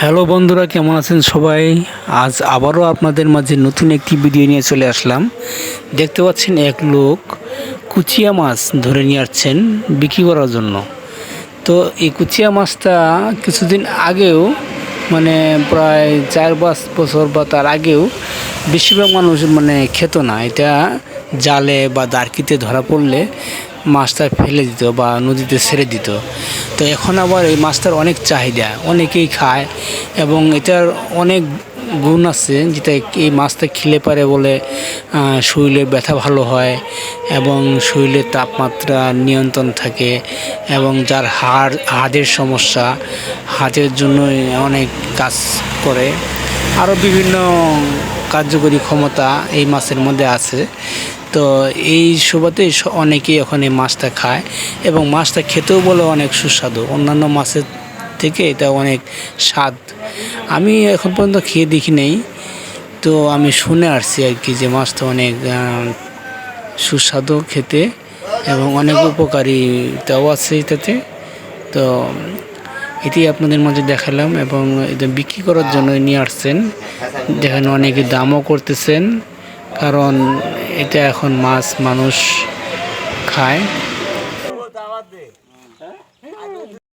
Hello বন্ধুরা, কেমন আছেন সবাই? আজ আবারও আপনাদের মাঝে নতুন একটি ভিডিও নিয়ে চলে আসলাম। দেখতে পাচ্ছেন এক লোক কুচিয়া মাছ ধরে নিয়ে আসছেন বিক্রি করার জন্য। তো এই কুচিয়া মাছটা কিছুদিন আগেও মানে প্রায় চার পাঁচ বছর বা তার আগেও বেশিরভাগ মানুষ মানে খেত না। এটা জালে বা দারকিতে ধরা পড়লে মাছটা ফেলে দিত বা নদীতে ছেড়ে দিত। তো এখন আবার এই মাছটার অনেক চাহিদা, অনেকেই খায় এবং এটার অনেক গুণ আছে যেটা এই মাছটা খেলে পারে বলে শরীরের ব্যথা ভালো হয় এবং শরীরের তাপমাত্রা নিয়ন্ত্রণ থাকে এবং যার হাড়, হাড়ের সমস্যা হাতের জন্য অনেক কাজ করে। আরও বিভিন্ন কার্যকরী ক্ষমতা এই মাছের মধ্যে আছে। তো এই সুবাদে অনেকেই এই মাছটা খায় এবং মাছটা খেতেও বলে অনেক সুস্বাদু। অন্যান্য মাছের থেকে এটা অনেক স্বাদ। আমি এখন পর্যন্ত খেয়ে দেখি নেই। তো আমি শুনে আসছি আর কি যে মাছটা অনেক সুস্বাদু খেতে এবং অনেক উপকারিতাও আছে এটাতে। তো এটি আপনাদের মাঝে দেখালাম এবং এটা বিক্রি করার জন্য নিয়ে আসছেন। যেখানে অনেকে দামও করতেছেন কারণ এটা এখন মাছ মানুষ খায়।